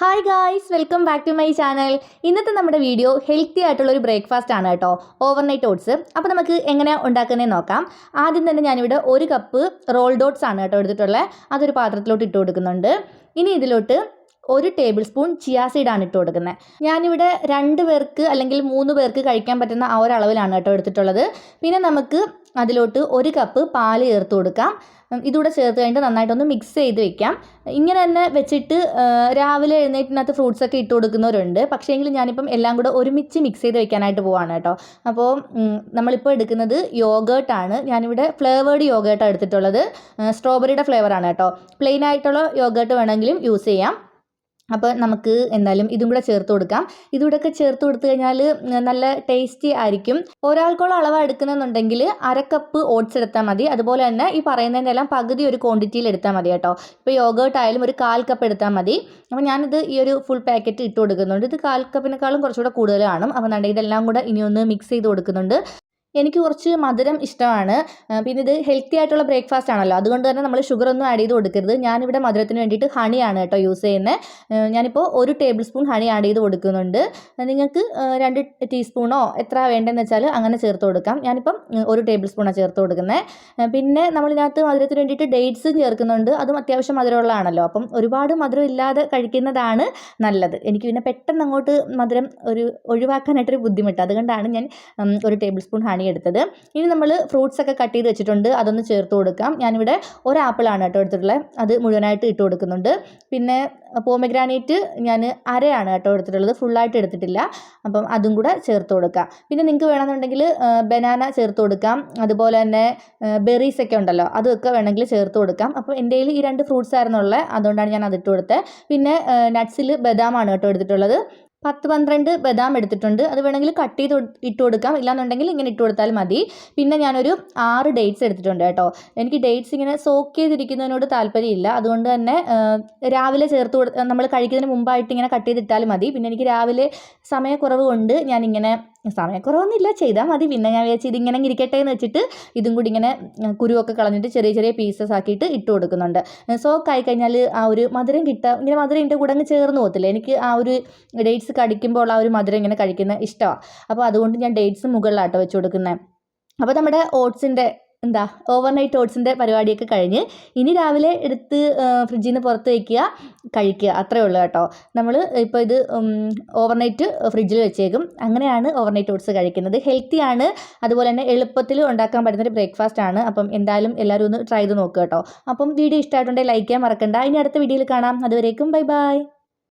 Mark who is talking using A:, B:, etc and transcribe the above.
A: Hi guys welcome back to my channel ഇന്നത്തെ നമ്മുടെ video healthy ആയിട്ടുള്ള ഒരു ബ്രേക്ക്ഫാസ്റ്റ് ആണ് കേട്ടോ. ഓവർനൈറ്റ് ഓട്സ് അപ്പോൾ നമുക്ക് എങ്ങനെയാണ് ഉണ്ടാക്കുന്നതെന്ന് നോക്കാം. ആദ്യം തന്നെ ഞാനിവിടെ ഒരു കപ്പ് റോൾ ഡോട്ട്സ് ആണ് കേട്ടോ എടുത്തിട്ടുള്ളത് അതൊരു പാത്രത്തിലോട്ട് ഇട്ട് കൊടുക്കുന്നുണ്ട്. ഇനി ഇതിലോട്ട് ഒരു ടേബിൾ സ്പൂൺ ചിയാ സീഡാണ് ഇട്ട് കൊടുക്കുന്നത് ഞാനിവിടെ രണ്ട് പേർക്ക് അല്ലെങ്കിൽ മൂന്ന് പേർക്ക് കഴിക്കാൻ പറ്റുന്ന ആ ഒരു കേട്ടോ എടുത്തിട്ടുള്ളത്. പിന്നെ നമുക്ക് അതിലോട്ട് ഒരു കപ്പ് പാൽ ചേർത്ത് കൊടുക്കാം. ഇതുകൂടെ ചേർത്ത് കഴിഞ്ഞിട്ട് നന്നായിട്ടൊന്ന് മിക്സ് ചെയ്ത് വെക്കാം. ഇങ്ങനെ തന്നെ വെച്ചിട്ട് രാവിലെ എഴുന്നേറ്റിനകത്ത് ഫ്രൂട്ട്സ് ഒക്കെ ഇട്ട് കൊടുക്കുന്നവരുണ്ട്. പക്ഷേ എങ്കിൽ ഞാനിപ്പം എല്ലാം കൂടെ ഒരുമിച്ച് മിക്സ് ചെയ്ത് വെക്കാനായിട്ട് പോവാണ് കേട്ടോ. അപ്പോൾ നമ്മളിപ്പോൾ എടുക്കുന്നത് യോഗേർട്ടാണ് ഞാനിവിടെ ഫ്ലേവേർഡ് യോഗേർട്ടാണ് എടുത്തിട്ടുള്ളത്. സ്ട്രോബെറിയുടെ ഫ്ലേവറാണ് കേട്ടോ. പ്ലെയിൻ ആയിട്ടുള്ള യോഗേർട്ട് വേണമെങ്കിലും യൂസ് ചെയ്യാം. അപ്പോൾ നമുക്ക് എന്തായാലും ഇതും കൂടെ ചേർത്ത് കൊടുക്കാം. ഇതുകൂടെയൊക്കെ ചേർത്ത് കൊടുത്തു കഴിഞ്ഞാൽ നല്ല ടേസ്റ്റി ആയിരിക്കും. ഒരാൾക്കുള്ള അളവ് എടുക്കുന്നുണ്ടെങ്കിൽ അര കപ്പ് ഓട്സ് എടുത്താൽ മതി. അതുപോലെ തന്നെ ഈ പറയുന്നതിന്റെ എല്ലാം പകുതി ഒരു ക്വാണ്ടിറ്റിയിൽ എടുത്താൽ മതി കേട്ടോ. ഇപ്പോൾ യോഗേർട്ട് ആയാലും ഒരു കാൽ കപ്പ് എടുത്താൽ മതി. അപ്പോൾ ഞാനിത് ഈ ഒരു ഫുൾ പാക്കറ്റ് ഇട്ട് കൊടുക്കുന്നുണ്ട്. ഇത് കാൽ കപ്പിനേക്കാളും കുറച്ചുകൂടെ കൂടുതലാണ്. അപ്പോൾ നല്ല ഇതെല്ലാം കൂടെ ഇനി ഒന്ന് മിക്സ് ചെയ്ത് കൊടുക്കുന്നുണ്ട്. എനിക്ക് കുറച്ച് മധുരം ഇഷ്ടമാണ്. പിന്നെ ഇത് ഹെൽത്തി ആയിട്ടുള്ള ബ്രേക്ക്ഫാസ്റ്റ് ആണല്ലോ. അതുകൊണ്ട് തന്നെ നമ്മൾ ഷുഗർ ഒന്നും ആഡ് ചെയ്ത് കൊടുക്കരുത്. ഞാനിവിടെ മധുരത്തിന് വേണ്ടിയിട്ട് ഹണിയാണ് കേട്ടോ യൂസ് ചെയ്യുന്നത് ഞാനിപ്പോൾ ഒരു ടേബിൾ സ്പൂൺ ഹണി ആഡ് ചെയ്ത് കൊടുക്കുന്നുണ്ട്. നിങ്ങൾക്ക് രണ്ട് ടീസ്പൂണോ എത്ര വേണ്ടതെന്ന് വെച്ചാൽ അങ്ങനെ ചേർത്ത് കൊടുക്കാം. ഞാനിപ്പം ഒരു ടേബിൾ സ്പൂണാണ് ചേർത്ത് കൊടുക്കുന്നത് പിന്നെ നമ്മളിതിനകത്ത് മധുരത്തിന് വേണ്ടിയിട്ട് ഡേറ്റ്സും ചേർക്കുന്നുണ്ട്. അതും അത്യാവശ്യം മധുരമുള്ളതാണല്ലോ. അപ്പം ഒരുപാട് മധുരം ഇല്ലാതെ കഴിക്കുന്നതാണ് നല്ലത്. എനിക്ക് പിന്നെ പെട്ടെന്ന് അങ്ങോട്ട് മധുരം ഒരു ഒഴിവാക്കാനായിട്ടൊരു ബുദ്ധിമുട്ട്. അതുകൊണ്ടാണ് ഞാൻ ഒരു ടേബിൾ സ്പൂൺ ഹണി എടുത്തത് ഇനി നമ്മൾ ഫ്രൂട്ട്സ് ഒക്കെ കട്ട് ചെയ്ത് വെച്ചിട്ടുണ്ട്. അതൊന്ന് ചേർത്ത് കൊടുക്കാം. ഞാനിവിടെ ഒരു ആപ്പിളാണ് കേട്ടോ എടുത്തിട്ടുള്ളത് അത് മുഴുവനായിട്ട് ഇട്ട് കൊടുക്കുന്നുണ്ട്. പിന്നെ പോമഗ്രാനേറ്റ് ഞാൻ അരയാണ് കേട്ടോ എടുത്തിട്ടുള്ളത്. ഫുള്ളായിട്ട് എടുത്തിട്ടില്ല. അപ്പം അതും കൂടെ ചേർത്ത് കൊടുക്കാം. പിന്നെ നിങ്ങൾക്ക് വേണമെന്നുണ്ടെങ്കിൽ ബനാന ചേർത്ത് കൊടുക്കാം. അതുപോലെ തന്നെ ബെറീസ് ഒക്കെ ഉണ്ടല്ലോ അതൊക്കെ വേണമെങ്കിൽ ചേർത്ത് കൊടുക്കാം. അപ്പോൾ എന്റെ കയ്യിൽ ഈ രണ്ട് ഫ്രൂട്ട്സ് ആയിരുന്നുള്ളത് അതുകൊണ്ടാണ് ഞാൻ അതിട്ട് കൊടുത്തത് പിന്നെ നട്ട്സിൽ ബദാമാണ് കേട്ടോ എടുത്തിട്ടുള്ളത്. പത്ത് പന്ത്രണ്ട് ബദാം എടുത്തിട്ടുണ്ട്. അത് വേണമെങ്കിൽ കട്ട് ചെയ്ത് ഇട്ട് കൊടുക്കാം. ഇല്ലാന്നുണ്ടെങ്കിൽ ഇങ്ങനെ ഇട്ട് കൊടുത്താൽ മതി. പിന്നെ ഞാനൊരു ആറ് ഡേറ്റ്സ് എടുത്തിട്ടുണ്ട് കേട്ടോ. എനിക്ക് ഡേറ്റ്സ് ഇങ്ങനെ സോക്ക് ചെയ്തിരിക്കുന്നതിനോട് താല്പര്യമില്ല. അതുകൊണ്ട് തന്നെ രാവിലെ ചേർത്ത് കൊടു നമ്മൾ കഴിക്കുന്നതിന് മുമ്പായിട്ട് ഇങ്ങനെ കട്ട് ചെയ്തിട്ടാൽ മതി. പിന്നെ എനിക്ക് രാവിലെ സമയക്കുറവ് കൊണ്ട് ഞാനിങ്ങനെ സമയക്കുറവൊന്നുമില്ല. ചെയ്താൽ മതി. പിന്നെ ഞാൻ വിചാരിച്ചു ഇതിങ്ങനെ ഇരിക്കട്ടെ എന്ന് വെച്ചിട്ട് ഇതും കൂടി ഇങ്ങനെ കുരുവൊക്കെ കളഞ്ഞിട്ട് ചെറിയ ചെറിയ പീസസ് ആക്കിയിട്ട് ഇട്ട് കൊടുക്കുന്നുണ്ട്. സോക്ക് ആയി കഴിഞ്ഞാൽ ആ ഒരു മധുരം കിട്ടുക ഇങ്ങനെ മധുരം എന്റെ കൂടെ അങ്ങ് ചേർന്ന് പോകത്തില്ല. എനിക്ക് ആ ഒരു ഡേറ്റ്സ് കടിക്കുമ്പോൾ ആ ഒരു മധുരം ഇങ്ങനെ കഴിക്കുന്ന ഇഷ്ടമാണ് അപ്പോൾ അതുകൊണ്ട് ഞാൻ ഡേറ്റ്സ് മുകളിലാട്ടോ വെച്ച് കൊടുക്കുന്നത് അപ്പോൾ നമ്മുടെ ഓട്സിന്റെ എന്താ ഓവർനൈറ്റ് ഓട്സിന്റെ പരിപാടിയൊക്കെ കഴിഞ്ഞ് ഇനി രാവിലെ എടുത്ത് ഫ്രിഡ്ജിൽ നിന്ന് പുറത്ത് വയ്ക്കുക കഴിക്കുക. അത്രേ ഉള്ളൂ കേട്ടോ. നമ്മൾ ഇപ്പോൾ ഇത് ഓവർനൈറ്റ് ഫ്രിഡ്ജിൽ വെച്ചേക്കും. അങ്ങനെയാണ് ഓവർനൈറ്റ് ഓട്സ് കഴിക്കുന്നത്. ഹെൽത്തിയാണ് അതുപോലെ തന്നെ എളുപ്പത്തിൽ ഉണ്ടാക്കാൻ പറ്റുന്നൊരു ബ്രേക്ക്ഫാസ്റ്റ് ആണ്. അപ്പം എന്തായാലും എല്ലാവരും ഒന്ന് ട്രൈ ചെയ്ത് നോക്കുക കേട്ടോ. അപ്പം വീഡിയോ ഇഷ്ടമായിട്ടുണ്ടെങ്കിൽ ലൈക്ക് ചെയ്യാൻ മറക്കണ്ട. ഇനി അടുത്ത വീഡിയോയിൽ കാണാം. അതുവരേക്കും ബൈ ബൈ